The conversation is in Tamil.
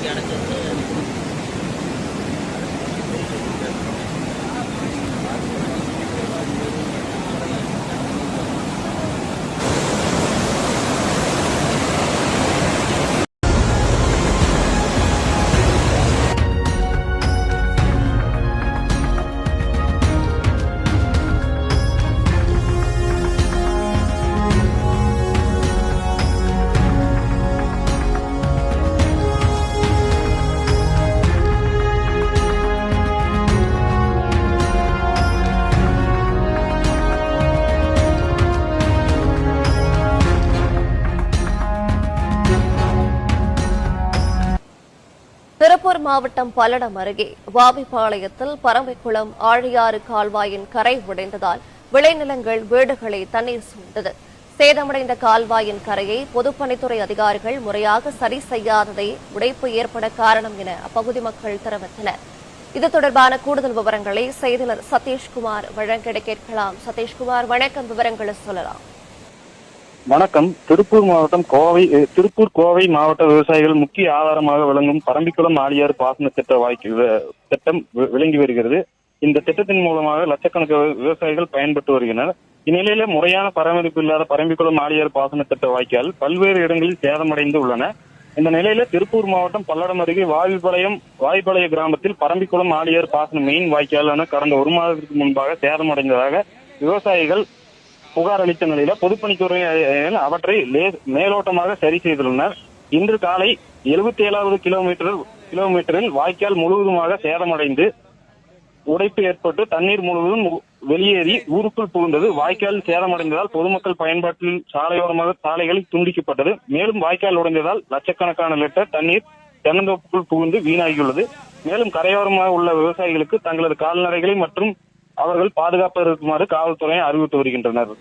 கட்டி அடைச்சி திருப்பூர் மாவட்டம் பல்லடம் அருகே வாவிப்பாளையத்தில் பரம்பிக்குளம் ஆழியாறு கால்வாயின் கரை உடைந்ததால் விளைநிலங்கள் வீடுகளை தண்ணீர் சூழ்ந்தது. சேதமடைந்த கால்வாயின் கரையை பொதுப்பணித்துறை அதிகாரிகள் முறையாக சரி செய்யாததே உடைப்பு ஏற்பட காரணம் என அப்பகுதி மக்கள் தெரிவித்தனர். இது தொடர்பான கூடுதல் விவரங்களை செய்தியாளர் சதீஷ்குமார் வழங்கிட கேட்கலாம். சதீஷ்குமார் வணக்கம். விவரங்களை சொல்லலாம். வணக்கம். திருப்பூர் மாவட்டம் கோவை திருப்பூர் கோவை மாவட்ட விவசாயிகள் முக்கிய ஆதாரமாக விளங்கும் பரம்பிக்குளம் ஆலியார் பாசன திட்ட வாய்க்கு திட்டம் விளங்கி வருகிறது. இந்த திட்டத்தின் மூலமாக லட்சக்கணக்கான விவசாயிகள் பயன்பட்டு வருகின்றனர். இந்நிலையில முறையான பராமரிப்பு இல்லாத பரம்பிக்குளம் ஆலியார் பாசன திட்ட வாய்க்கால் பல்வேறு இடங்களில் சேதமடைந்து உள்ளன. இந்த நிலையில திருப்பூர் மாவட்டம் பல்லடம் அருகே வாயுப்பாளையம் வாய்ப்பாளைய கிராமத்தில் பரம்பிக்குளம் ஆலியார் பாசன மெயின் வாய்க்காலான கடந்த ஒரு மாதத்திற்கு முன்பாக சேதமடைந்ததாக விவசாயிகள் புகார் அளித்த நிலையில பொதுப்பணித்துறை அவற்றை மேலோட்டமாக சரி செய்துள்ளனர். இன்று காலை எழுபத்தி ஏழாவது கிலோமீட்டர் கிலோமீட்டரில் வாய்க்கால் முழுவதுமாக சேதமடைந்து உடைப்பு ஏற்பட்டு தண்ணீர் முழுவதும் வெளியேறி ஊருக்குள் புகுந்தது. வாய்க்கால் சேதமடைந்ததால் பொதுமக்கள் பயன்பாட்டில் சாலையோரமாக சாலைகள் துண்டிக்கப்பட்டது. மேலும் வாய்க்கால் உடைந்ததால் லட்சக்கணக்கான லிட்டர் தண்ணீர் தென்னந்தோப்புக்குள் புகுந்து வீணாகியுள்ளது. மேலும் கரையோரமாக உள்ள விவசாயிகளுக்கு தங்களது கால்நடைகளை மற்றும் அவர்கள் பாதுகாப்பு இருக்குமாறு காவல்துறையை அறிவித்து வருகின்றனர்.